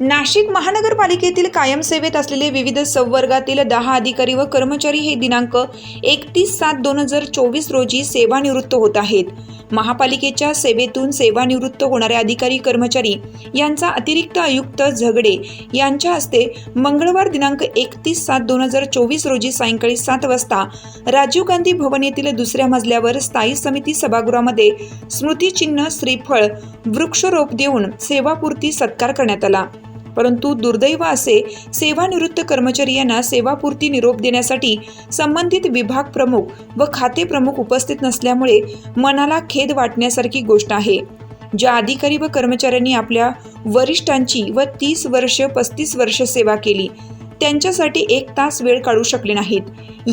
नाशिक महानगरपालिकेतील कायम सेवेत असलेले विविध संवर्गातील दहा अधिकारी व कर्मचारी हे दिनांक एकतीस सात दोन हजार चोवीस रोजी सेवानिवृत्त होत आहेत. महापालिकेच्या सेवेतून सेवानिवृत्त होणारे अधिकारी कर्मचारी यांचा अतिरिक्त आयुक्त झगडे यांच्या हस्ते मंगळवार दिनांक एकतीस सात दोन हजार चोवीस रोजी सायंकाळी सात वाजता राजीव गांधी भवन येथील दुसऱ्या मजल्यावर स्थायी समिती सभागृहामध्ये स्मृतिचिन्ह श्रीफळ वृक्षरोप देऊन सेवापूर्ती सत्कार करण्यात आला. परंतु दुर्दैव असे सेवानिवृत्त कर्मचारी यांना सेवापूर्ती निरोप देण्यासाठी संबंधित विभाग प्रमुख व खाते प्रमुख उपस्थित नसल्यामुळे मनाला खेद वाटण्यासारखी गोष्ट आहे. ज्या अधिकारी व कर्मचाऱ्यांनी आपल्या वरिष्ठांची व तीस वर्ष पस्तीस वर्ष सेवा केली त्यांच्यासाठी एक तास वेळ काढू शकले नाहीत.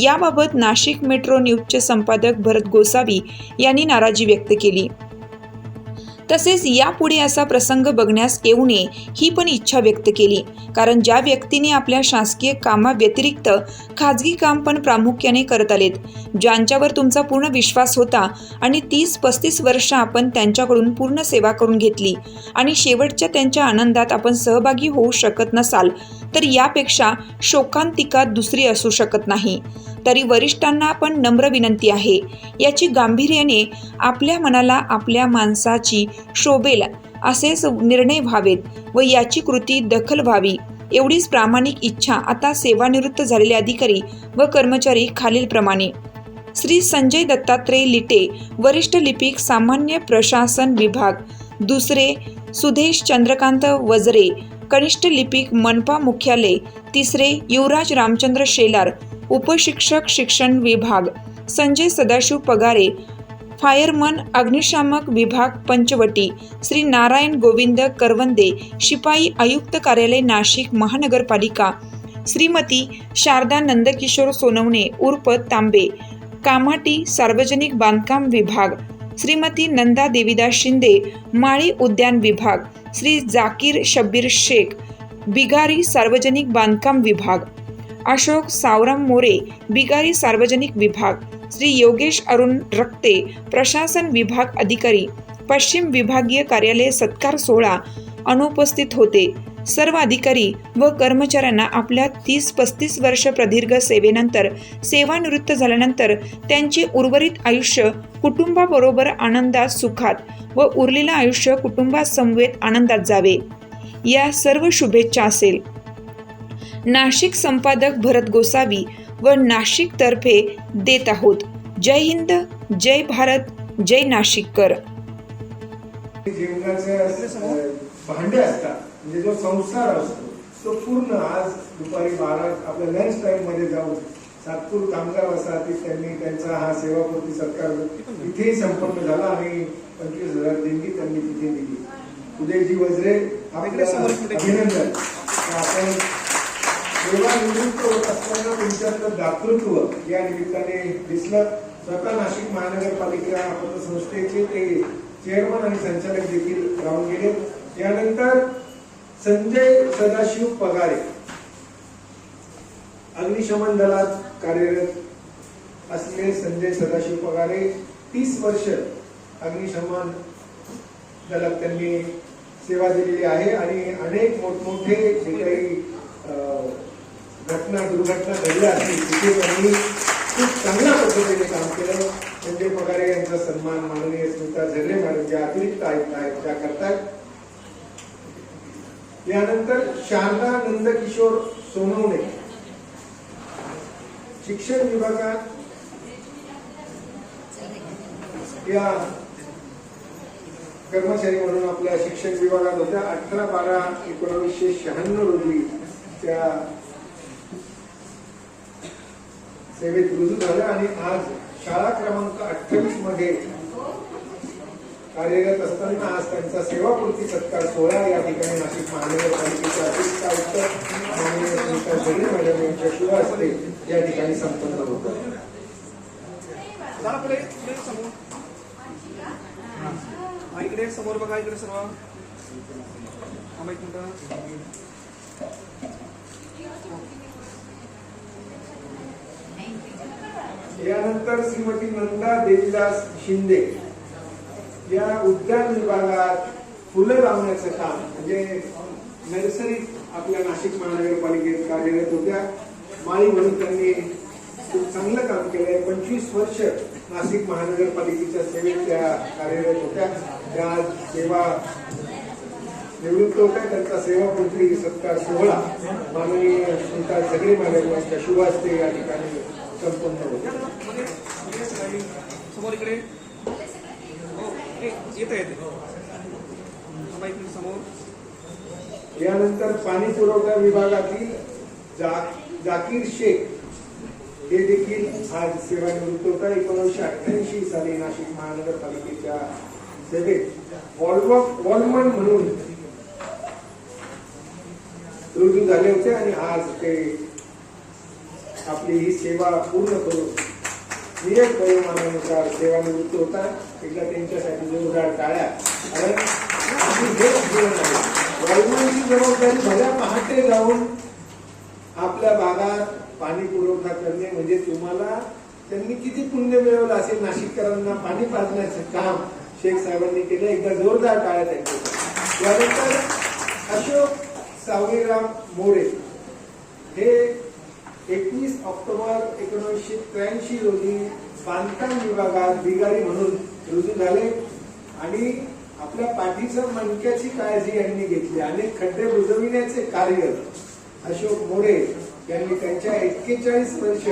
याबाबत नाशिक मेट्रो न्यूजचे संपादक भरत गोसावी यांनी नाराजी व्यक्त केली. तसेच यापुढे असा प्रसंग बघण्यास येऊ नये ही पण इच्छा व्यक्त केली. कारण ज्या व्यक्तीने आपल्या शासकीय कामाव्यतिरिक्त खाजगी काम पण प्रामुख्याने करत आलेत ज्यांच्यावर तुमचा पूर्ण विश्वास होता आणि तीस पस्तीस वर्ष आपण त्यांच्याकडून पूर्ण सेवा करून घेतली आणि शेवटच्या त्यांच्या आनंदात आपण सहभागी होऊ शकत नसाल तर यापेक्षा शोकांतिका दुसरी असू शकत नाही. तरी वरिष्ठांना पण नम्र विनंती आहे. याची गांभीर्याने आपल्या मनाला आपल्या माणसाची शोभेल असेच निर्णय व्हावेत व याची कृती दखल व्हावी एवढीच प्रामाणिक इच्छा आता सेवानिवृत्त झालेले अधिकारी व कर्मचारी खालीलप्रमाणे. श्री संजय दत्तात्रय लिटे वरिष्ठ लिपिक सामान्य प्रशासन विभाग. दुसरे सुधेश चंद्रकांत वजरे कनिष्ठ लिपिक मनपा मुख्यालय. तिसरे युवराज रामचंद्र शेलार उपशिक्षक शिक्षण विभाग संजय सदाशिव पगारे फायरमन अग्निशामक विभाग पंचवटी श्री नारायण गोविंद करवंदे शिपाई आयुक्त कार्यालय नाशिक महानगरपालिका श्रीमती शारदा नंदकिशोर सोनवणे उर्फ तांबे कामाटी सार्वजनिक बांधकाम विभाग श्रीमती नंदा देविदास शिंदे माळी उद्यान विभाग श्री जाकीर शब्बीर शेख बिगारी सार्वजनिक बांधकाम विभाग अशोक सावराम मोरे बिगारी सार्वजनिक विभाग. श्री योगेश अरुण रक्ते प्रशासन विभाग अधिकारी. पश्चिम विभागीय कार्यालय सत्कार सोहळा अनुपस्थित होते. सर्व अधिकारी व कर्मचाऱ्यांना आपल्या तीस पस्तीस वर्ष प्रदीर्घ सेवेनंतर सेवानिवृत्त झाल्यानंतर त्यांचे उर्वरित आयुष्य कुटुंबाबरोबर आनंदात सुखात व उरलेलं आयुष्य कुटुंबासमवेत आनंदात जावे. या सर्व शुभेच्छा असेल. नाशिक संपादक भरत गोसावी व नाशिकतर्फे देत आहोत. जय हिंद जय भारत जय नाशिककर. जीवनाचे भांडे असतात. म्हणजे जो संसार असतो तो पूर्ण आज दुपारी बारा आपल्या लंच टाइममध्ये जाऊन सातपूर कामगार वसाहतीत त्यांनी त्यांचा हा सेवापूर्ती सत्कार इथेही संपन्न झाला आणि पंचवीस हजार देणगी त्यांनी तिथे दिली. उदयजी वज्रे आपलं अभिनंदन. आपण सेवानिवृत्त होत असताना तुमच्यातलं दातृत्व या निमित्ताने दिसलं. स्वतः नाशिक महानगरपालिका पतसंस्थेचे ते चेअरमन आणि संचालक देखील राहून गेले. त्यानंतर संजय सदाशिव पगारे अग्निशमन दलात कार्यरत असलेले संजय सदाशिव पगारे तीस वर्ष अग्निशमन दलात त्यांनी सेवा दिलेली आहे. आणि अनेक मोठमोठे जे काही अं, घटना दुर्घटना घडल्या असतील तिथे त्यांनी खूप चांगल्या पद्धतीने काम केलं. संजय पगारे यांचा सन्मान माननीय स्मिता झर्रे मॅडम ज्या अतिरिक्त आयुक्त आहेत त्या करतात. यानंतर शारदा नंदकिशोर सोनवणे शिक्षण विभागात या कर्मचारी म्हणून आपल्या शिक्षण विभागात होत्या. अठरा बारा एकोणावीसशे शहाण्णव रोजी त्या सेवेत रुजू झालं आणि आज शाळा क्रमांक अठ्ठावीसमध्ये कार्यरत असताना आज त्यांचा सेवापूर्ती सत्कार सोहळा या ठिकाणी नाशिक महानगरपालिकेचे अतिरिक्त आयुक्त माननीय सुनीता झरे मॅडम यांच्या शुभ हस्ते या ठिकाणी संपन्न होत इकडे समोर बघा इकडे सर्व. थांबा एक मिनिटं. यानंतर श्रीमती नंदा देवीदास शिंदे या उद्यान विभागात फुलं लावण्याचं काम म्हणजे नैसर्गिक आपल्या नाशिक महानगरपालिकेत कार्यरत होत्या. माळी म्हणून त्यांनी खूप चांगलं काम केलंय. पंचवीस वर्ष नाशिक महानगरपालिकेच्या सेवेत त्या कार्यरत होत्या. त्या सेवा निवृत्त होत्या त्यांचा सेवापूर्ती सत्कार सोहळा माननीय सुलतान सगळे महाराजांच्या शुभ हस्ते या ठिकाणी संपन्न होतो. हो समोर. यानंतर पाणी पुरवठा विभागातील जा- जाकीर शेख हे देखील आज सेवानिवृत्त होता एकोणीसशे अठ्ठ्याऐंशी साली नाशिक महानगरपालिकेच्या सेवेत वॉलमन म्हणून रुजू झाले होते आणि आज ते आपली ही सेवा पूर्ण करून नियत वयोमानानुसार सेवानिवृत्त होता एकदा त्यांच्यासाठी जोरदार टाळ्या. कारण आपली हेच जीवन आहे. जबाबदारी भल्या पहाटे जाऊन आपल्या भागात पाणी पुरवठा करणे म्हणजे तुम्हाला त्यांनी किती पुण्य मिळवलं असेल नाशिककरांना पाणी पाजण्याचं काम शेख साहेबांनी केलं. एकदा जोरदार टाळ्या त्यांच्या. त्यानंतर अशोक सावळीराम मोरे. हे एकवीस ऑक्टोबर एकोणीसशे त्र्याऐंशी रोजी बांधकाम विभागात बिगारी म्हणून रुजू झाले आणि आपल्या पाठीच्या मणक्याची काळजी यांनी घेतली. अनेक खड्डे बुजविण्याचे कार्य अशोक मोरे यांनी त्यांच्या एक्केचाळीस वर्ष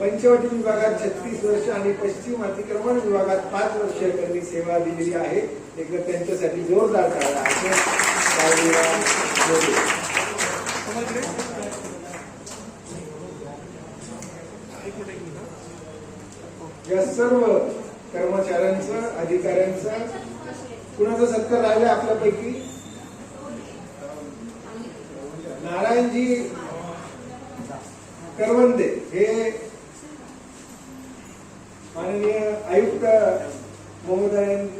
पंचवटी विभागात छत्तीस वर्ष आणि पश्चिम अतिक्रमण विभागात पाच वर्ष त्यांनी सेवा दिलेली आहे. एकदा त्यांच्यासाठी जोरदार टाळा या सर्व कर्मचाऱ्यांचा अधिकाऱ्यांचा कुणाचा सत्कार राहिला आपल्यापैकी? नारायणजी करवंदे हे माननीय आयुक्त महोदयांकडे